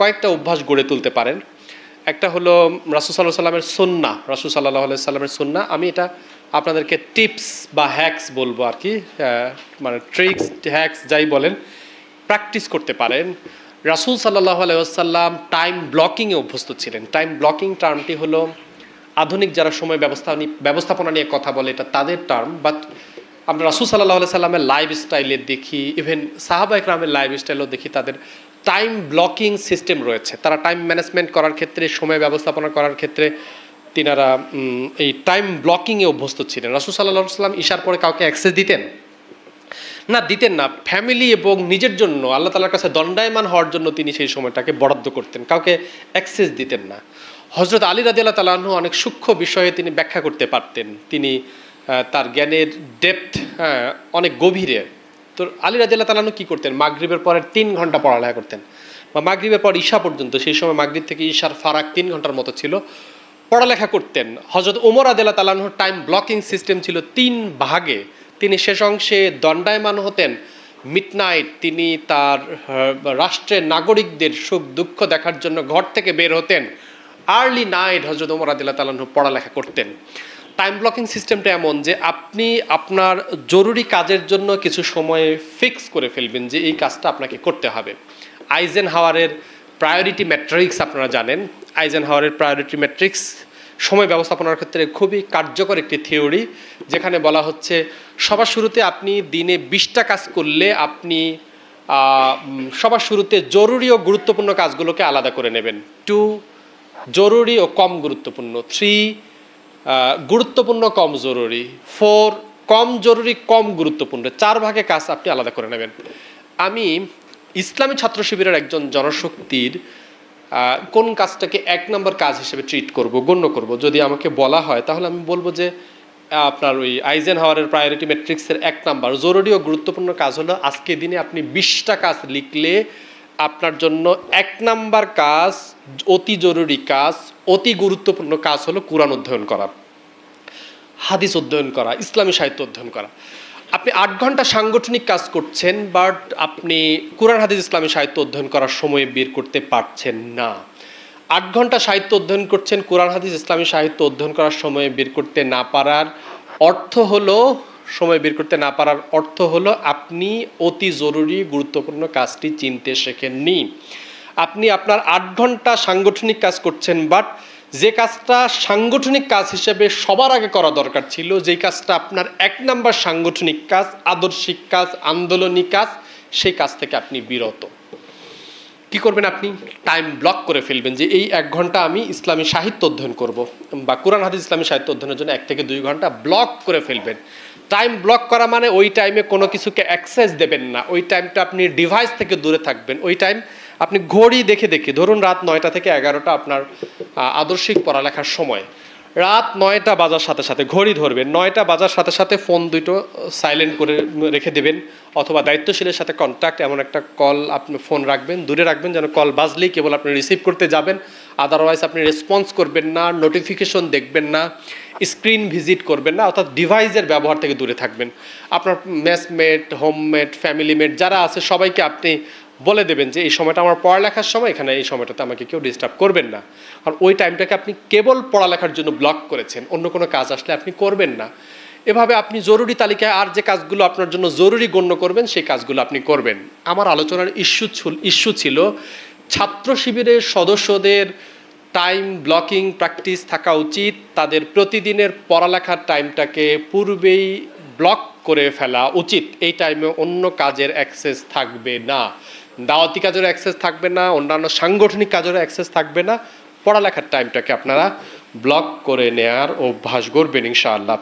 কয়েকটা অভ্যাস গড়ে তুলতে পারেন। একটা হলো রাসুল সাল্লাহ সাল্লামের সন্না, রাসুল সাল্লাহ সাল্লামের সন্না। আমি এটা আপনাদেরকে টিপস বা হ্যাক্স বলব আর কি মানে ট্রিক্স হ্যাক্স যাই বলেন প্র্যাকটিস করতে পারেন। রাসুল সাল্লাহ আলাইসাল্লাম টাইম ব্লকিংয়ে অভ্যস্ত ছিলেন। টাইম ব্লকিং টার্মটি হলো আধুনিক যারা সময় ব্যবস্থা ব্যবস্থাপনা নিয়ে কথা বলে, এটা তাদের টার্ম বাট আমরা রাসুল সাল্লাহ সাল্লামের লাইফ স্টাইলে দেখি ইভেন সাহাবা ইকরামের লাইফ স্টাইলেও দেখি, তাদের টাইম ব্লকিং সিস্টেম রয়েছে। তারা টাইম ম্যানেজমেন্ট করার ক্ষেত্রে, সময় ব্যবস্থাপনা করার ক্ষেত্রে তিনারা এই টাইম ব্লকিংয়ে অভ্যস্ত ছিলেন। রাসুল সাল্লাহ সাল্লাম ইশার পরে কাউকে অ্যাক্সেস দিতেন? না দিতেন না। ফ্যামিলি এবং নিজের জন্য, আল্লাহ তালার কাছে দণ্ডায়মান হওয়ার জন্য তিনি সেই সময়টাকে বরাদ্দ করতেন। কাউকে অ্যাক্সেস দিতেন না। হজরত আলী রাজি আল্লাহ তালাহ অনেক সূক্ষ্ম বিষয়ে তিনি ব্যাখ্যা করতে পারতেন। তিনি তার জ্ঞানের ডেপথ হ্যাঁ অনেক গভীরে তো আলী রাজি আল্লাহ তালাহ কী করতেন? মাগরীবের পরের তিন ঘণ্টা পড়ালেখা করতেন। বা মাগরীবের পর ঈশা পর্যন্ত, সেই সময় মাগরীব থেকে ঈশার ফারাক তিন ঘণ্টার মতো ছিল, পড়ালেখা করতেন। হজরত ওমর আদেলা তালাহুর টাইম ব্লকিং সিস্টেম ছিল তিন ভাগে। তিনি শেষ অংশে দণ্ডায়মান হতেন। মিডনাইট তিনি তার রাষ্ট্রের নাগরিকদের সুখ দুঃখ দেখার জন্য ঘর থেকে বের হতেন। আর্লি নাইট হজরত ওমর আদিল্লা তালাহু পড়ালেখা করতেন। টাইম ব্লকিং সিস্টেমটা এমন যে আপনি আপনার জরুরি কাজের জন্য কিছু সময় ফিক্স করে ফেলবেন যে এই কাজটা আপনাকে করতে হবে। আইজেন হাওয়ারের প্রায়োরিটি ম্যাট্রিক্স আপনারা জানেন। আইজেন হাওয়ারের প্রায়োরিটি ম্যাট্রিক্স সময় ব্যবস্থাপনার ক্ষেত্রে খুবই কার্যকর একটি থিওরি যেখানে বলা হচ্ছে সবার শুরুতে আপনি দিনে বিশটা কাজ করলে আপনি সবার শুরুতে জরুরি ও গুরুত্বপূর্ণ কাজগুলোকে আলাদা করে নেবেন। টু জরুরি ও কম গুরুত্বপূর্ণ। থ্রি গুরুত্বপূর্ণ কম জরুরি। ফোর কম জরুরি, কম গুরুত্বপূর্ণ। চার ভাগে কাজ আপনি আলাদা করে নেবেন। আমি ইসলামী ছাত্র শিবিরের একজন জনশক্তির কোন কাজটাকে এক নম্বর কাজ হিসেবে ট্রিট করব, গণ্য করব। যদি আমাকে বলা হয়, তাহলে আমি বলব যে, আপনার ওই আইজেন হাওয়ারের প্রায়োরিটি ম্যাট্রিক্সের এক নাম্বার। জরুরি ও গুরুত্বপূর্ণ কাজ হলো, আজকে দিনে আপনি বিশটা কাজ লিখলে আপনার জন্য এক নাম্বার কাজ, অতি জরুরি কাজ, অতি গুরুত্বপূর্ণ কাজ হলো কোরআন অধ্যয়ন করা, হাদিস অধ্যয়ন করা, ইসলামী সাহিত্য অধ্যয়ন করা। আপনি আট ঘণ্টা সাংগঠনিক কাজ করছেন, বাট আপনি কোরআন, হাদিস, ইসলামী সাহিত্য অধ্যয়ন করার সময় বের করতে পারছেন না। আট ঘণ্টা সাহিত্য অধ্যয়ন করছেন, কোরআন, হাদিস, ইসলামী সাহিত্য অধ্যয়ন করার সময় বের করতে না পারার অর্থ হলো সময় বের করতে না পারার অর্থ হলো আপনি অতি জরুরি গুরুত্বপূর্ণ কাজটি চিনতে শেখেননি। আপনি আপনার আট ঘণ্টা সাংগঠনিক কাজ করছেন বাট যে কাজটা সাংগঠনিক কাজ হিসেবে সবার আগে করা দরকার ছিল, যেই কাজটা আপনার এক নাম্বার সাংগঠনিক কাজ, আদর্শিক কাজ, আন্দোলনিক কাজ, সেই কাজ থেকে আপনি বিরত। কি করবেন আপনি? টাইম ব্লক করে ফেলবেন যে এই এক ঘণ্টা আমি ইসলামী সাহিত্য অধ্যয়ন করব, বা কোরআন, হাদিস ইসলামী সাহিত্য অধ্যয়নের জন্য এক থেকে দুই ঘণ্টা ব্লক করে ফেলবেন। টাইম ব্লক করা মানে ওই টাইমে কোনো কিছুকে অ্যাক্সেস দেবেন না। ওই টাইমটা আপনি ডিভাইস থেকে দূরে থাকবেন। ওই টাইম আপনি ঘড়ি দেখে দেখে, ধরুন রাত নয়টা থেকে এগারোটা আপনার আদর্শিক পড়ালেখার সময়। রাত নয়টা বাজার সাথে সাথে ঘড়ি ধরবেন। নয়টা বাজার সাথে সাথে ফোন দুটো সাইলেন্ট করে রেখে দেবেন। অথবা দায়িত্বশীলের সাথে কন্ট্যাক্ট এমন একটা কল আপনি ফোন রাখবেন, দূরে রাখবেন, যেন কল বাজলেই কেবল আপনি রিসিভ করতে যাবেন। আদারওয়াইজ আপনি রেসপন্স করবেন না নোটিফিকেশন দেখবেন না স্ক্রিন ভিজিট করবেন না, অর্থাৎ ডিভাইসের ব্যবহার থেকে দূরে থাকবেন। আপনার মেসমেট হোমমেট ফ্যামিলি মেট যারা আছে, সবাইকে আপনি বলে দেবেন যে, এই সময়টা আমার পড়ালেখার সময়, এখানে এই সময়টাতে আমাকে কেউ ডিস্টার্ব করবেন না। আর ওই টাইমটাকে আপনি কেবল পড়ালেখার জন্য ব্লক করেছেন, অন্য কোনো কাজ আসলে আপনি করবেন না। এভাবে আপনি জরুরি তালিকায় আর যে কাজগুলো আপনার জন্য জরুরি গণ্য করবেন, সেই কাজগুলো আপনি করবেন। আমার আলোচনার ইস্যু ইস্যু ছিল ছাত্র শিবিরের সদস্যদের টাইম ব্লকিং প্র্যাকটিস থাকা উচিত। তাদের প্রতিদিনের পড়ালেখার টাইমটাকে পূর্বেই ব্লক করে ফেলা উচিত। এই টাইমে অন্য কাজের অ্যাক্সেস থাকবে না। দাওয়াতি কাজের অ্যাক্সেস থাকবে না, অন্যান্য সাংগঠনিক কাজের অ্যাক্সেস থাকবে না। পড়ালেখার টাইমটাকে আপনারা ব্লক করে নেয়ার অভ্যাস করবেন ইনশাআল্লাহ।